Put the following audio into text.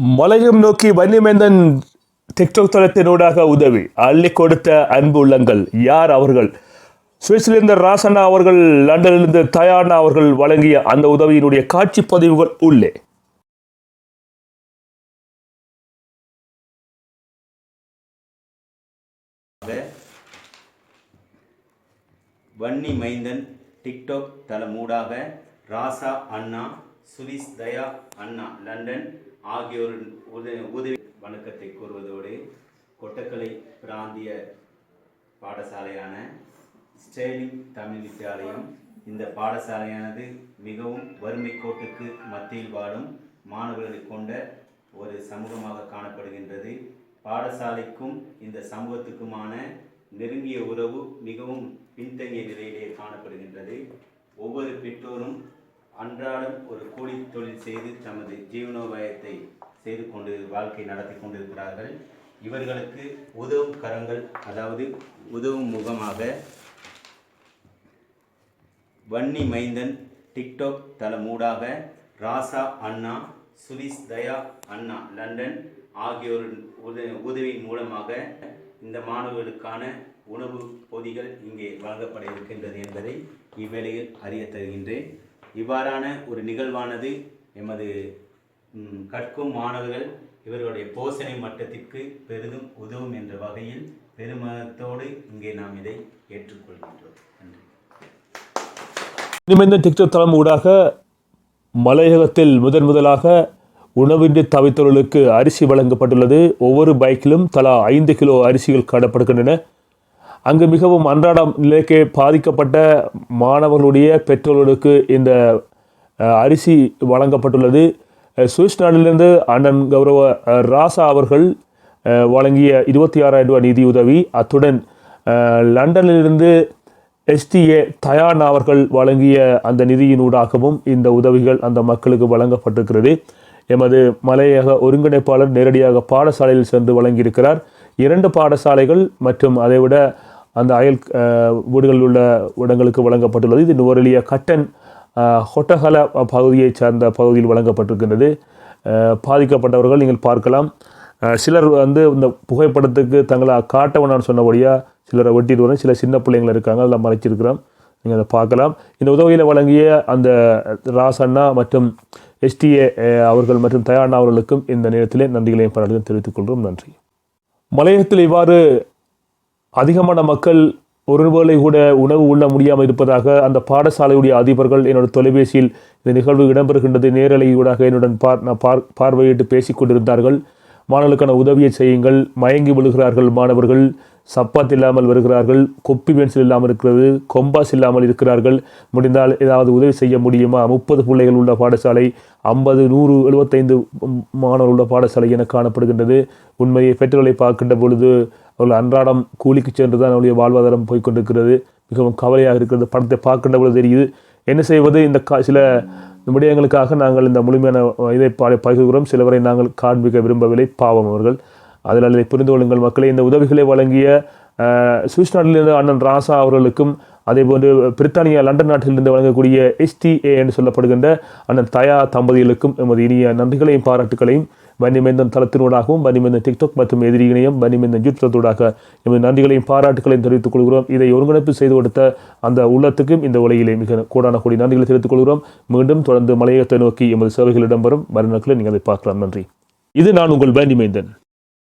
மலையும் நோக்கி வன்னிமேந்தன் டிக்டாக் தளத்தினூடாக உதவி. அள்ளி கொடுத்த அன்பு உள்ளங்கள் யார் அவர்கள்? சுவிட்சர்லாந்து ராசண்ணா அவர்கள் லண்டனிலிருந்து தயானா அவர்கள் வழங்கிய அந்த உதவியினுடைய காட்சி பதிவுகள் உள்ளே. வன்னி மைந்தன் டிக்டாக் தளமூடாக ராசா அண்ணா சுவிஸ் தயா அண்ணா லண்டன் ஆகியோரின் உதவி உதவி வணக்கத்தை கூறுவதோடு கொட்டக்கலை பிராந்திய பாடசாலையான ஸ்டேலிங் தமிழ் வித்தியாலயம் இந்த பாடசாலையானது மிகவும் வறுமை கோட்டுக்கு மத்தியில் வாழும் மாணவர்களை கொண்ட ஒரு சமூகமாக காணப்படுகின்றது. பாடசாலைக்கும் இந்த சமூகத்துக்குமான நெருங்கிய உறவு மிகவும் பின்தங்கிய நிலையிலே காணப்படுகின்றது. ஒவ்வொரு பெற்றோரும் அன்றாடம் ஒரு கூலி தொழில் செய்து தமது ஜீவனோபாயத்தை செய்து கொண்டு வாழ்க்கை நடத்தி கொண்டிருக்கிறார்கள். இவர்களுக்கு உதவும் கரங்கள் அதாவது உதவும் முகமாக வன்னி மைந்தன் டிக்டாக் தளமூடாக ராசா அண்ணா சுவிஸ் தயா அண்ணா லண்டன் ஆகியோரின் உதவி உதவியின் மூலமாக இந்த மாணவர்களுக்கான உணவு பொதிகள் இங்கே வழங்கப்பட இருக்கின்றது என்பதை இவ்வேளையில் அறிய தருகின்றேன். இவ்வாறான ஒரு நிகழ்வானது எமது கற்கும் மாணவர்கள் இவர்களுடைய போசனை மட்டத்திற்கு பெரிதும் உதவும் என்ற வகையில் பெருமத்தோடு இங்கே நாம் இதை ஏற்றுக்கொள்கின்றோம். நன்றி. வன்னிமேந்தன் டிக்டாக் தளம் ஊடாக மலையகத்தில் முதன் முதலாக உணவின்றி தவித்தவர்களுக்கு அரிசி வழங்கப்பட்டுள்ளது. ஒவ்வொரு பைக்கிலும் தலா ஐந்து கிலோ அரிசிகள் காணப்படுகின்றன. அங்கு மிகவும் அன்றாடம் நிலைக்கு பாதிக்கப்பட்ட மாணவர்களுடைய பெற்றோர்களுக்கு இந்த அரிசி வழங்கப்பட்டுள்ளது. சுவிஸ் நாட்டிலிருந்து அண்ணன் கௌரவ ராசா அவர்கள் வழங்கிய இருபத்தி ஆறாயிரம் ரூபாய் நிதியுதவி அத்துடன் லண்டனிலிருந்து எஸ்டிஏ தயான் அவர்கள் வழங்கிய அந்த நிதியினூடாகவும் இந்த உதவிகள் அந்த மக்களுக்கு வழங்கப்பட்டிருக்கிறது. எமது மலையக ஒருங்கிணைப்பாளர் நேரடியாக பாடசாலையில் சென்று வழங்கியிருக்கிறார். இரண்டு பாடசாலைகள் மற்றும் அதைவிட அந்த அயல் வீடுகளில் உள்ள இடங்களுக்கு வழங்கப்பட்டுள்ளது. இது நுவரெலிய கட்டன் அஹ், ஹொட்டஹல சார்ந்த பகுதியில் வழங்கப்பட்டிருக்கின்றது. பாதிக்கப்பட்டவர்கள் நீங்கள் பார்க்கலாம். சிலர் வந்து இந்த புகைப்படத்துக்கு தங்களை காட்டவனான்னு சொன்னபடியாக சிலரை வெட்டிட்டு வரேன் சில சின்ன பிள்ளைங்கள் இருக்காங்க அதெல்லாம் மறைச்சிருக்கிறோம். நீங்கள் அதை பார்க்கலாம். இந்த உதவியில் வழங்கிய அந்த ராசண்ணா மற்றும் எஸ்டிஏ அவர்கள் மற்றும் தயாண்ணா அவர்களுக்கும் இந்த நேரத்திலே நன்றிகளையும் பாராட்டுகளையும் தெரிவித்துக் கொள்கிறோம். நன்றி. மலையகத்தில் இவ்வாறு அதிகமான மக்கள் ஒருவேளை கூட உணவு உண்ண முடியாமல் இருப்பதாக அந்த பாடசாலையுடைய அதிபர்கள் என்னோட தொலைபேசியில் இந்த நிகழ்வு இடம்பெறுகின்றது. நேரலையூடாக என்னுடன் பார் நான் பார் பார்வையிட்டு பேசி கொண்டிருந்தார்கள். மாணவர்களுக்கான உதவியை செய்யுங்கள். மயங்கி விழுகிறார்கள் மாணவர்கள். சப்பாத் இல்லாமல் வருகிறார்கள். கொப்பி பென்சில் இல்லாமல் இருக்கிறது. கொம்பாஸ் இல்லாமல் இருக்கிறார்கள். முடிந்தால் ஏதாவது உதவி செய்ய முடியுமா? முப்பது பிள்ளைகள் உள்ள பாடசாலை ஐம்பது நூறு எழுபத்தைந்து மாணவர் உள்ள பாடசாலை என காணப்படுகின்றது. உண்மையை பெற்றோர்களை பார்க்கின்ற பொழுது அவர்கள் அன்றாடம் கூலிக்கு சென்று தான் அவருடைய வாழ்வாதாரம் போய்கொண்டிருக்கிறது மிகவும் கவலையாக இருக்கிறது. படத்தை பார்க்கின்ற பொழுது தெரியுது. என்ன செய்வது? இந்த கா சில விடயங்களுக்காக நாங்கள் இந்த முழுமையான இதை பகிர்கிறோம். சிலவரை நாங்கள் காண்பிக்க விரும்பவில்லை. பாவம் அவர்கள். அதனால் இதை புரிந்து கொள்ளுங்கள் மக்களே. இந்த உதவிகளை வழங்கிய சுவிஸ் நாட்டிலிருந்து அண்ணன் ராசா அவர்களுக்கும் அதேபோன்று பிரித்தானியா லண்டன் நாட்டிலிருந்து வழங்கக்கூடிய எஸ்டிஏ என்று சொல்லப்படுகின்ற அண்ணன் தயா தம்பதிகளுக்கும் எமது இனிய நன்றிகளையும் பாராட்டுகளையும் வன்னிமேந்தன் தளத்தினூடாகவும் வன்னிமேந்தன் டிக்டாக் மற்றும் எதிரி இணையம் வன்னிமேந்தன் யூடியூபத்தூடாக எமது நன்றிகளையும் பாராட்டுகளையும் தெரிவித்துக் கொள்கிறோம். இதை ஒருங்கிணைப்பு செய்து கொடுத்த அந்த உள்ளத்துக்கும் இந்த உலகிலே மிக கூடான கூடிய நன்றிகளை தெரிவித்துக் கொள்கிறோம். மீண்டும் தொடர்ந்து மலையகத்தை நோக்கி எமது சேவைகள் இடம்பெறும். மறுநாட்களில் நீங்கள் அதை பார்க்கலாம். நன்றி. இது நான் உங்கள் வன்னிமேந்தன்.